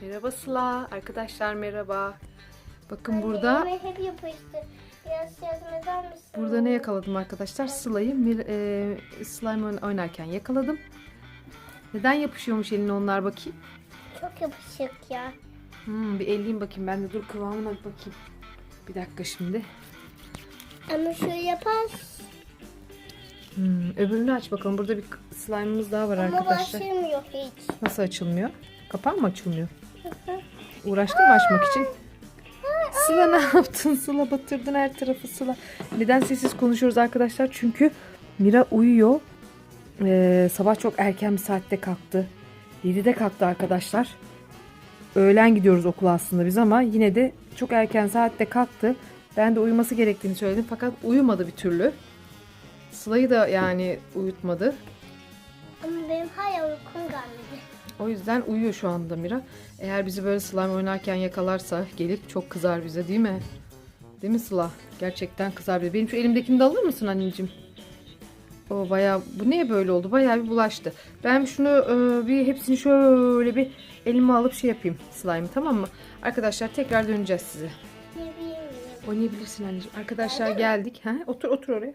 Merhaba Sıla. Arkadaşlar merhaba. Bakın burada Anne, hep yapıştı. Biraz burada ne yakaladım arkadaşlar? Sıla'yı e, slime oyn- oynarken yakaladım. Neden yapışıyormuş eline onlar bakayım? Çok yapışık ya. Hmm, bir elleyeyim bakayım. Ben de dur kıvamına bir bakayım. Bir dakika şimdi. Ama şöyle yapar. Hmm, öbürünü aç bakalım. Burada bir slime'ımız daha var Ama arkadaşlar. başlamıyor hiç. Nasıl açılmıyor? Kapağı mı açılmıyor? Uğraştın mı açmak için? Sıla ne yaptın? Sıla batırdın her tarafı Sıla. Neden sessiz konuşuyoruz arkadaşlar? Çünkü Mira uyuyor. Ee, sabah çok erken bir saatte kalktı. 7'de kalktı arkadaşlar. Öğlen gidiyoruz okula aslında biz ama yine de çok erken saatte kalktı. Ben de uyuması gerektiğini söyledim fakat uyumadı bir türlü. Sıla'yı da yani uyutmadı. Ama benim hala uykum gelmedi. O yüzden uyuyor şu anda Mira. Eğer bizi böyle slime oynarken yakalarsa gelip çok kızar bize değil mi? Değil mi Sıla? Gerçekten kızar bize. Benim şu elimdekini de alır mısın anneciğim? O bayağı bu niye böyle oldu? Bayağı bir bulaştı. Ben şunu e, bir hepsini şöyle bir elime alıp şey yapayım slime'ı tamam mı? Arkadaşlar tekrar döneceğiz size. Oynayabilirsin anneciğim. Arkadaşlar geldik. Ha? Otur otur oraya.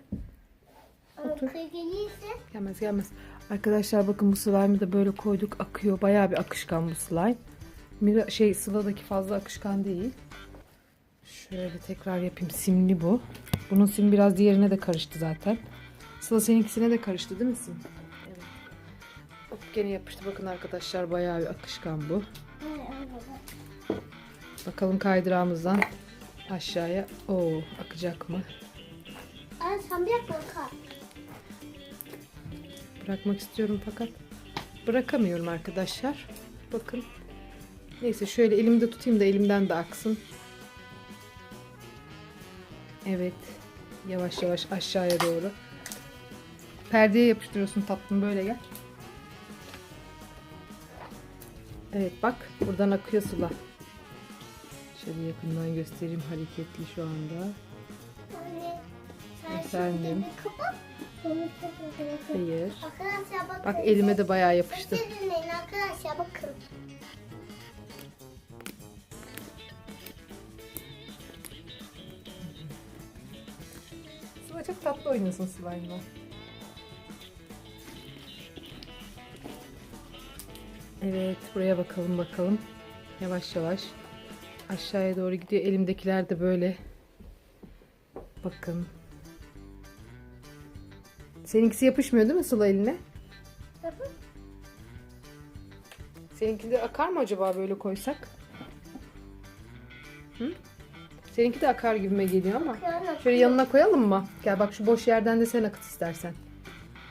Gelirse Gelmez gelmez. Arkadaşlar bakın bu slime'ı da böyle koyduk. Akıyor. Bayağı bir akışkan bu slime. Mira, şey Sıla'daki fazla akışkan değil. Şöyle tekrar yapayım. Simli bu. Bunun sim biraz diğerine de karıştı zaten. Sıla seninkisine de karıştı değil mi sim? Evet. Hop gene yapıştı. Bakın arkadaşlar bayağı bir akışkan bu. Bakalım kaydırağımızdan aşağıya. Oo akacak mı? Ay sen bir dakika. Bırakmak istiyorum fakat bırakamıyorum arkadaşlar. Bakın. Neyse şöyle elimde tutayım da elimden de aksın. Evet. Yavaş yavaş aşağıya doğru. Perdeye yapıştırıyorsun tatlım böyle gel. Evet bak buradan akıyor sular. Şöyle yakından göstereyim hareketli şu anda. Efendim? şimdi Hayır. Arkadaşlar bakın. Bak elime de bayağı yapıştı. Dinleyin arkadaşlar bakın. Sıla çok tatlı oynuyorsun slime'la. Evet buraya bakalım bakalım. Yavaş yavaş aşağıya doğru gidiyor. Elimdekiler de böyle. Bakın. Seninkisi yapışmıyor değil mi Sıla eline? Bakın. Seninki de akar mı acaba böyle koysak? Hı? Seninki de akar gibime geliyor ama. Bakıyorum. Şöyle yanına koyalım mı? Gel bak şu boş yerden de sen akıt istersen.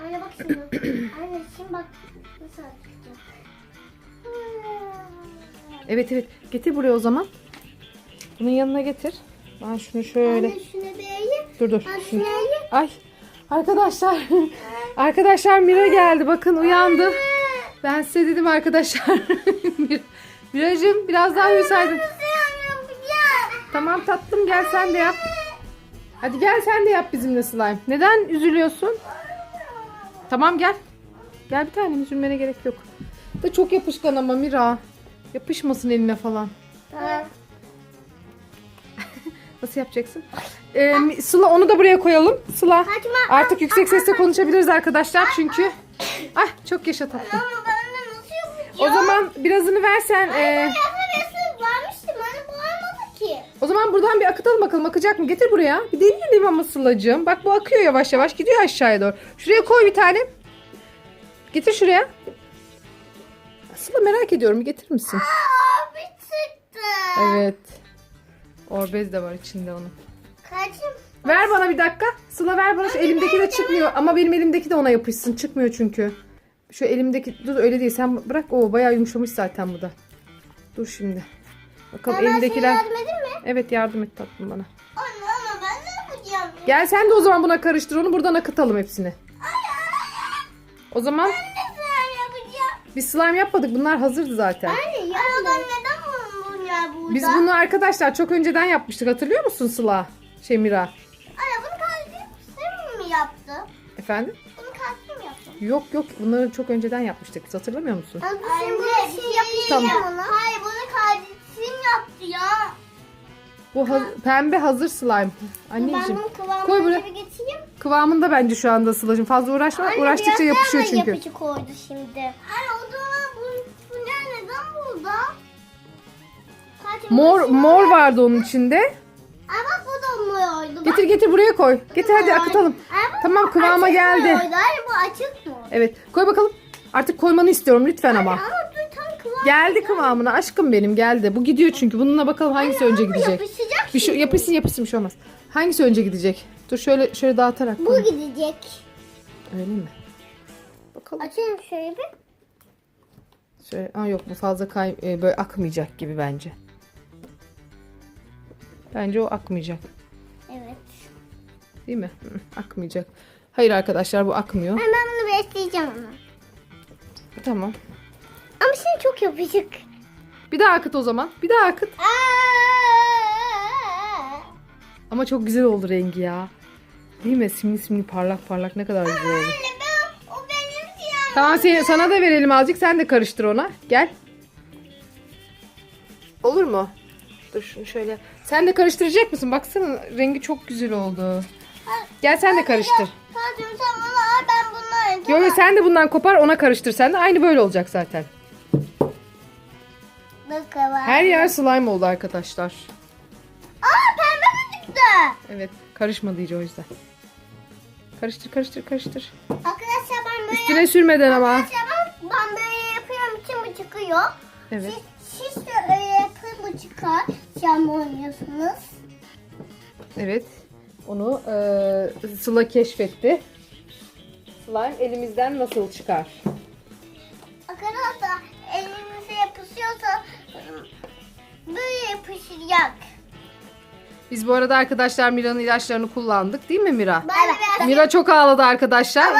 Anne bak şimdi. Anne şimdi bak. Nasıl atacağım? Evet evet getir buraya o zaman. Bunun yanına getir. Ben şunu şöyle. Anne şunu beğen. Dur dur. Anne Şunu-. Ay. Arkadaşlar. arkadaşlar Mira geldi. Bakın uyandı. Ben size dedim arkadaşlar. Mir- Miracığım biraz daha uyusaydın. Tamam tatlım gel sen de yap. Hadi gel sen de yap bizimle slime. Neden üzülüyorsun? Tamam gel. Gel bir tane üzülmene gerek yok. Da çok yapışkan ama Mira. Yapışmasın eline falan. Tamam. Nasıl yapacaksın? Ee, Sıla onu da buraya koyalım. Sıla artık yüksek sesle konuşabiliriz arkadaşlar çünkü. Ah çok yaşa tatlım. O zaman birazını versen. ki. o zaman buradan bir akıtalım bakalım akacak mı? Getir buraya. Bir deneyelim ama Sıla'cığım. Bak bu akıyor yavaş yavaş gidiyor aşağıya doğru. Şuraya koy bir tane. Getir şuraya. Sıla merak ediyorum getirir misin? Aa bir çıktı. Evet. Orbez de var içinde onun. Kaçım? Ver bana bir dakika. Sıla ver bana. Şu elimdeki de çıkmıyor. Ama benim elimdeki de ona yapışsın. Çıkmıyor çünkü. Şu elimdeki... Dur öyle değil. Sen bırak. O bayağı yumuşamış zaten bu da. Dur şimdi. Bakalım Ben sana elimdekiler... yardım edeyim mi? Evet yardım et tatlım bana. Anne ama ben ne yapacağım? Gel sen de o zaman buna karıştır. Onu buradan akıtalım hepsini. O zaman Ne sen yapacağım? biz slime yapmadık. Bunlar hazırdı zaten. Anne ya. Aradan neden bunu ya burada? Biz bunu arkadaşlar çok önceden yapmıştık. Hatırlıyor musun Sıla? Şey Mira. Anne bunu kalbim mi yaptı? Efendim? Bunu kalbim mi yaptı? Yok yok. Bunları çok önceden yapmıştık. Biz hatırlamıyor musun? Anne, bir şey yapayım Tamam. ona. Hayır bunu yaptı ya. Bu haz- pembe hazır slime. Ben Anneciğim bunun kıvamını koy buraya. getireyim. Kıvamında bence şu anda Sıla'cığım. Fazla uğraşma. Anne, Uğraştıkça yapışıyor çünkü. yapıcı koydu şimdi. Anne o zaman Mor mor vardı onun içinde. Bak bu da mordu. Getir getir buraya koy. Getir hadi akıtalım. Tamam kıvama geldi. Bu açık mı? Evet koy bakalım. Artık koymanı istiyorum lütfen ama. Ama dur tam kıvam. Geldi kıvamına aşkım benim geldi. Bu gidiyor çünkü. Bununla bakalım hangisi önce Ama gidecek. Yapışacak Bir şey şimdi. yapışsın yapışsın bir şey olmaz. Hangisi önce gidecek? Dur şöyle şöyle dağıtarak. Bu koy. gidecek. Öyle mi? Bakalım. Açayım şöyle bir. Şöyle, aa yok bu fazla kay e, böyle akmayacak gibi bence. Bence o akmayacak. Evet. Değil mi? Hı, akmayacak. Hayır arkadaşlar bu akmıyor. Ben, ben bunu besleyeceğim ama. Tamam. Ama şimdi çok yapışık. Bir daha akıt o zaman. Bir daha akıt. Aa! Ama çok güzel oldu rengi ya. Değil mi? Simli simli parlak parlak ne kadar güzel oldu. Anne ben, o benim siyahım. Tamam seni, sana da verelim azıcık. Sen de karıştır ona. Gel. Olur mu? Dur şunu şöyle. Sen de karıştıracak mısın? Baksana rengi çok güzel oldu. Gel sen de karıştır. Hadi sen al ben. Yo yo sen de bundan kopar ona karıştır. Sen de aynı böyle olacak zaten. Bakalım. Her yer slime oldu arkadaşlar. Aa pembe mi çıktı? Evet karışmadı iyice o yüzden. Karıştır karıştır karıştır. Arkadaşlar ben böyle Üstüne sürmeden ama. Arkadaşlar ben, ben böyle yapıyorum için bu çıkıyor. Evet. Siz, siz de öyle yapın bu çıkar. Sen oynuyorsunuz. Evet. Onu e, Sıla keşfetti. Slime elimizden nasıl çıkar? Arkadaşlar elinize yapışıyorsa böyle yapışacak. Biz bu arada arkadaşlar Mira'nın ilaçlarını kullandık değil mi Mira? Ben Mira çok ağladı arkadaşlar.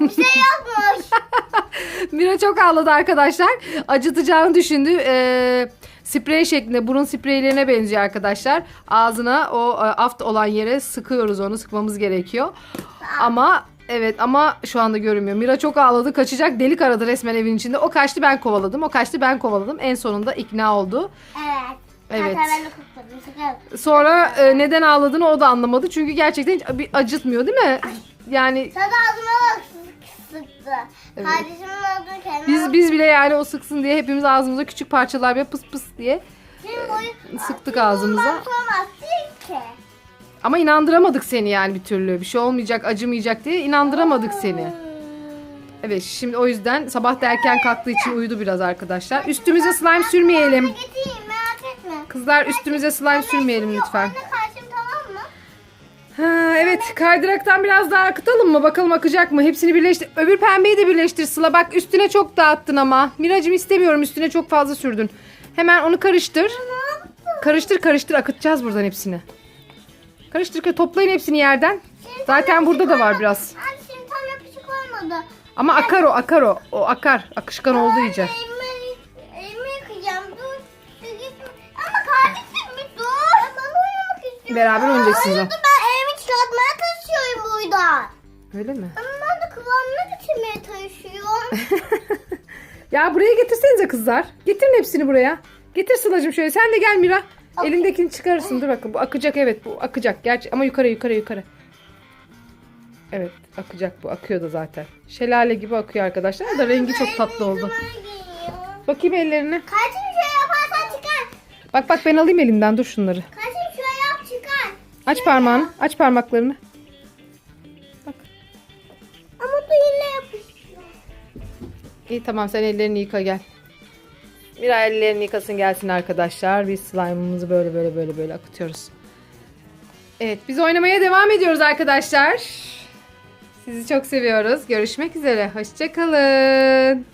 bir şey yapmış. Mira çok ağladı arkadaşlar. Acıtacağını düşündü. Ee, sprey şeklinde burun spreylerine benziyor arkadaşlar. Ağzına o e, aft olan yere sıkıyoruz onu. Sıkmamız gerekiyor. Ama evet ama şu anda görünmüyor. Mira çok ağladı. Kaçacak delik aradı resmen evin içinde. O kaçtı ben kovaladım. O kaçtı ben kovaladım. En sonunda ikna oldu. Evet. Evet. Sonra e, neden ağladığını o da anlamadı. Çünkü gerçekten hiç acıtmıyor değil mi? Yani Sana ağzıma bak sıktı. Evet. Kardeşimin ağzını biz biz bile yani o sıksın diye hepimiz ağzımıza küçük parçalar böyle pıs pıs diye Şimdi boyu- sıktık ağzımıza. bundan sonra değil ki. Ama inandıramadık seni yani bir türlü. Bir şey olmayacak, acımayacak diye inandıramadık seni. Evet şimdi o yüzden sabah da erken kalktığı için uyudu biraz arkadaşlar. Üstümüze slime sürmeyelim. Getireyim merak etme. Kızlar üstümüze slime sürmeyelim lütfen. Anne? Ha, evet kaydıraktan biraz daha akıtalım mı? Bakalım akacak mı? Hepsini birleştir. Öbür pembeyi de birleştir Sıla. Bak üstüne çok dağıttın ama. Miracım istemiyorum üstüne çok fazla sürdün. Hemen onu karıştır. Karıştır karıştır akıtacağız buradan hepsini. Karıştır toplayın hepsini yerden. Zaten burada da var biraz. Anne şimdi tam yapışık olmadı. Ama akar o akar o. O akar. Akışkan oldu iyice. Oynamak istiyorum. Beraber oynayacaksınız. Çıkartmaya çalışıyorum buradan. Öyle mi? Ama ben de kıvamına getirmeye çalışıyorum. Ya buraya getirsenize kızlar. Getirin hepsini buraya. Getir Sıla'cığım şöyle. Sen de gel Mira. Elindekini çıkarırsın. Dur bakın. Bu akacak evet. Bu akacak. Gerçi ama yukarı yukarı yukarı. Evet akacak bu. Akıyor da zaten. Şelale gibi akıyor arkadaşlar. Da rengi çok tatlı oldu. Bakayım ellerini. Kardeşim şöyle yaparsan çıkar. Bak bak ben alayım elinden. Dur şunları. Kardeşim şöyle yap çıkar. Aç parmağını. Aç parmaklarını. Ama bu yine yapışıyor. İyi tamam sen ellerini yıka gel. Mira ellerini yıkasın gelsin arkadaşlar. Biz slime'ımızı böyle böyle böyle böyle akıtıyoruz. Evet biz oynamaya devam ediyoruz arkadaşlar. Sizi çok seviyoruz. Görüşmek üzere. Hoşçakalın.